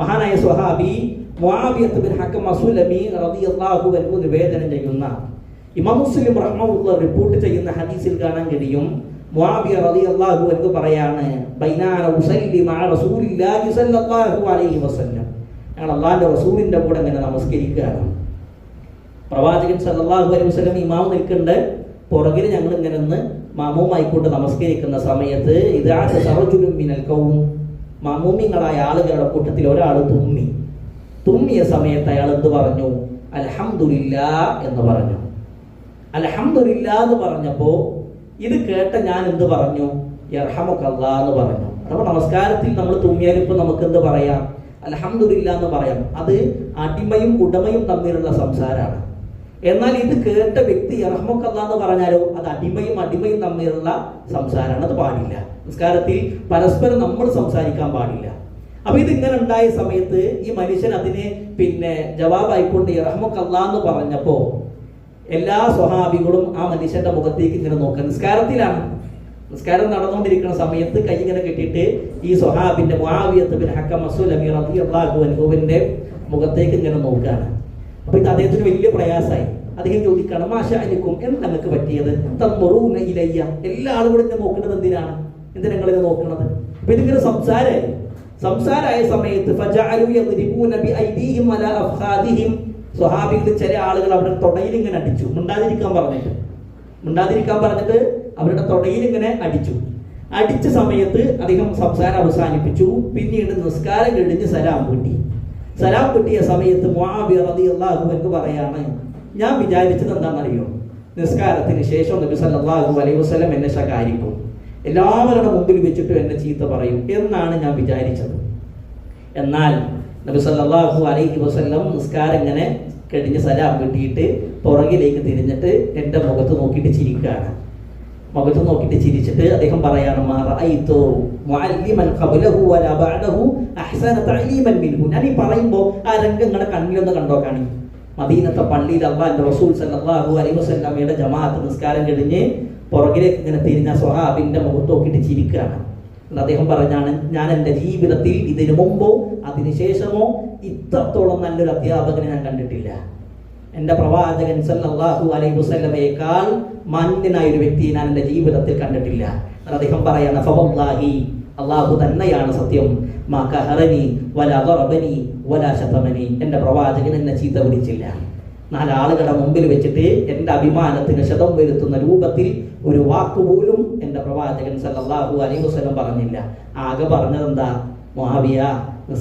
മഹാനായ സ്വഹാബി റളിയല്ലാഹു നിവേദനം ചെയ്യുന്ന ഇമാം മുസ്ലിം റഹ്മഹുള്ള റിപ്പോർട്ട് ചെയ്യുന്ന ഹദീസിൽ കാണാൻ കഴിയും. റളിയല്ലാഹു അൻഹു മഅ റസൂലില്ലാഹി സല്ലല്ലാഹു അലൈഹി വസല്ലം. ഞങ്ങൾ റസൂലിന്റെ കൂടെ ഇങ്ങനെ നമസ്കരിക്കുകയാണ്. പ്രവാചകൻ സല്ലല്ലാഹു അലൈഹി വസല്ലം ഇമാം നിൽക്കുന്നുണ്ട് പുറകിൽ ഞങ്ങൾ ഇങ്ങനെ ഒന്ന് മാമൂമായിക്കൊണ്ട് നമസ്കരിക്കുന്ന സമയത്ത് ഇതാണ് സറജുലും മിനൽ കൗം മാമൂമിങ്ങളായ ആളുകളുടെ കൂട്ടത്തിൽ ഒരാൾ തുമ്മി. തുമ്മിയ സമയത്ത് അയാൾ എന്ത് പറഞ്ഞു? അലഹമില്ല എന്ന് പറഞ്ഞു. അലഹമില്ല എന്ന് പറഞ്ഞപ്പോ ഇത് കേട്ട ഞാൻ എന്ത് പറഞ്ഞു? എന്ന് പറഞ്ഞു. അപ്പൊ നമസ്കാരത്തിൽ നമ്മൾ തുമ്മിയാൽ ഇപ്പൊ നമുക്ക് എന്ത് പറയാം? അലഹമില്ല എന്ന് പറയാം. അത് അടിമയും ഉടമയും തമ്മിലുള്ള സംസാരമാണ്. എന്നാൽ ഇത് കേട്ട വ്യക്തി റഹ്മക്കല്ല എന്ന് പറഞ്ഞാലോ അത് അടിമയും അടിമയും തമ്മിലുള്ള സംസാരമാണ് അത് പാടില്ല. സംസ്കാരത്തിൽ പരസ്പരം നമ്മൾ സംസാരിക്കാൻ പാടില്ല. അപ്പൊ ഇതിങ്ങനെ ഉണ്ടായ സമയത്ത് ഈ മനുഷ്യൻ അതിനെ പിന്നെ ജവാബായിക്കൊണ്ട് യർഹമുക്കല്ല എന്ന് പറഞ്ഞപ്പോ എല്ലാ സ്വഹാബികളും ആ മനുഷ്യന്റെ മുഖത്തേക്ക് ഇങ്ങനെ നോക്കുക. നിസ്കാരത്തിലാണ്. നിസ്കാരം നടന്നുകൊണ്ടിരിക്കുന്ന സമയത്ത് കൈ ഇങ്ങനെ കെട്ടിയിട്ട് ഈ സ്വഹാബിന്റെ മുഖത്തേക്ക് ഇങ്ങനെ നോക്കുകയാണ്. അപ്പൊ ഇത് അദ്ദേഹത്തിന് വലിയ പ്രയാസമായി. അദ്ദേഹം ചോദിക്കണം മാഷ അനിക്കും എന്താ നിങ്ങൾക്ക് പറ്റിയത്? തന്മുറൂന ഇലയ്യ. എല്ലാ ആളുകളും ഇങ്ങനെ നോക്കുന്നത് എന്തിനാണ്? എന്തിനാ നിങ്ങൾ ഇങ്ങനെ നോക്കുന്നത് അപ്പൊ ഇതിങ്ങനെ സംസാരമായി. സംസാരമായ സമയത്ത് സ്വഹാബികളിൽ ചില ആളുകൾ അവരുടെ തൊടയിൽ ഇങ്ങനെ അടിച്ചു. മിണ്ടാതിരിക്കാൻ പറഞ്ഞിട്ട്. മിണ്ടാതിരിക്കാൻ പറഞ്ഞിട്ട് അവരുടെ തൊടയിൽ ഇങ്ങനെ അടിച്ചു. അടിച്ച സമയത്ത് അദ്ദേഹം സംസാരം അവസാനിപ്പിച്ചു. പിന്നീട് നിസ്കാരം കഴിഞ്ഞ് സലാം കിട്ടി സലാം കിട്ടിയ സമയത്ത് മുഹാബി റതി അൻഹു പറയാണ്. ഞാൻ വിചാരിച്ചത് എന്താണെന്നറിയോ? നിസ്കാരത്തിന് ശേഷം നബി സല്ലാഹു അലൈഹി വസ്ലം എന്നെ ശകാരിക്കും. എല്ലാവരുടെ മുമ്പിൽ വെച്ചിട്ട് എന്നെ ചീത്ത പറയും എന്നാണ് ഞാൻ വിചാരിച്ചത്. എന്നാൽ നബി സല്ലാഹു അലൈഹി വസല്ലം നിസ്കാരം ഇങ്ങനെ കഴിഞ്ഞ് സലാം കിട്ടിയിട്ട് പുറകിലേക്ക് തിരിഞ്ഞിട്ട് എന്റെ മുഖത്ത് നോക്കിയിട്ട് ചിരിക്കുകയാണ്. മുഖത്ത് നോക്കിയിട്ട് ചിരിച്ചിട്ട് അദ്ദേഹം പറയാണ് "മാ റഅയ്തു മുഅല്ലിമൻ ഖബ്ലഹു വലാ ബഅദഹു അഹ്സന തഅലീമൻ മിൻഹു. ഞാൻ ഈ പറയുമ്പോൾ ആ രംഗം നിങ്ങളുടെ കണ്ണിലൊന്ന് കണ്ടോ കാണി മദീനത്തെ പള്ളിയിൽ അള്ളാഹിന്റെ റസൂൽ സല്ലല്ലാഹു അലൈഹി വസല്ലമയുടെ ജമാഅത്ത് നിസ്കാരം കഴിഞ്ഞ് പുറകിലേക്ക് ഇങ്ങനെ തിരിഞ്ഞ സ്വഹാബിന്റെ മുഖത്ത് നോക്കിയിട്ട് ചിരിക്കുകയാണ്. അദ്ദേഹം പറഞ്ഞാണ് ഞാൻ എന്റെ ജീവിതത്തിൽ ഇതിനു മുമ്പോ അതിനുശേഷമോ ഇത്രത്തോളം നല്ലൊരു അധ്യാപകനെ ഞാൻ കണ്ടിട്ടില്ല. എന്റെ പ്രവാചകൻ സല്ലല്ലാഹു അലൈഹി വസല്ലമയേക്കാൾ മാന്യനായ ഒരു വ്യക്തി ഞാൻ എന്റെ ജീവിതത്തിൽ കണ്ടിട്ടില്ല. അദ്ദേഹം പറയാണ് ഫവല്ലാഹി അള്ളാഹു തന്നെയാണ് സത്യം. മാ വല ദറബനി വല ശതമനി. എന്റെ പ്രവാചകൻ എന്നെ ചീത്ത വിളിച്ചില്ല. നാലാളുകളുടെ മുമ്പിൽ വെച്ചിട്ട് എന്റെ അഭിമാനത്തിന് ശതം വരുത്തുന്ന രൂപത്തിൽ ഒരു വാക്കുപോലും എന്റെ പ്രവാചകൻ സല്ലല്ലാഹു അലൈഹി വസല്ലം പറഞ്ഞില്ല. ആകെ പറഞ്ഞതെന്താ? മാവിയ